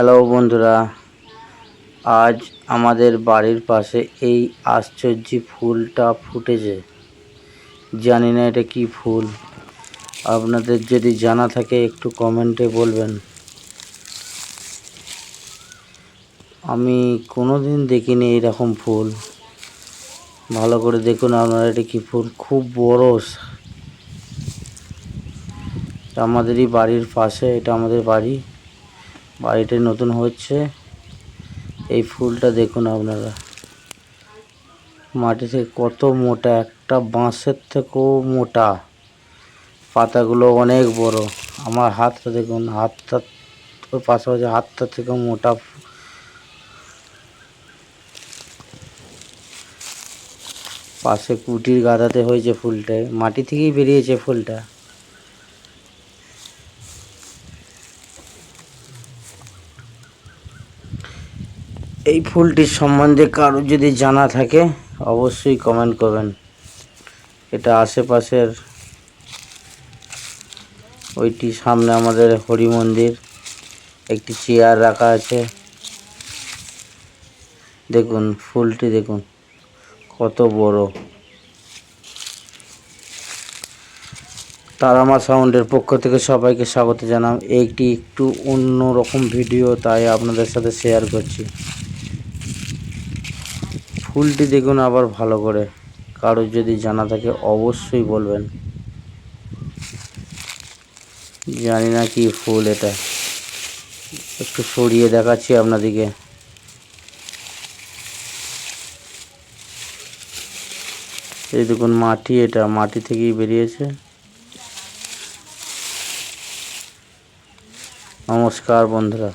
Hello বন্ধুরা, আজ আমাদের বাড়ির পাশে এই আশ্চর্য ফুলটা ফুটেছে। জানি না এটা কি ফুল। আপনাদের যদি জানা থাকে একটু কমেন্টে বলবেন। আমি কোনো দিন দেখিনি এইরকম ফুল। ভালো করে দেখুন আপনারা, এটা কি ফুল? খুব বড় আমাদেরই বাড়ির পাশে, এটা আমাদের বাড়ি। বাড়িটা নতুন হচ্ছে। এই ফুলটা দেখুন আপনারা। মাটি থেকে কত মোটা, একটা বাঁশের থেকেও মোটা। পাতাগুলো অনেক বড়। আমার হাতটা দেখুন, হাতটা ওর পাশাপাশি হাতটা থেকেও মোটা পাশে কুটির গাদাতে হয়েছে ফুলটা মাটি থেকেই বেরিয়েছে ফুলটা। এই ফুলটির সম্বন্ধে কারও যদি জানা থাকে, অবশ্যই কমেন্ট করবেন। এটা আশেপাশের ওইটি সামনে আমাদের হরি মন্দির, একটি চেয়ার রাখা আছে। দেখুন, ফুলটি দেখুন, কত বড়। তারামা সাউন্ডের পক্ষ থেকে সবাইকে স্বাগত জানাম। এইটি একটু অন্য রকম ভিডিও, তাই আপনাদের সাথে শেয়ার করছি। ফুলটি দেখুন আবার ভালো করে। কারোর যদি জানা থাকে অবশ্যই বলবেন। জানি না কি ফুল এটা। একটু সরিয়ে দেখাচ্ছি আপনাদিকে এই দেখুন মাটি এটা, মাটি থেকেই বেরিয়েছে। নমস্কার বন্ধুরা।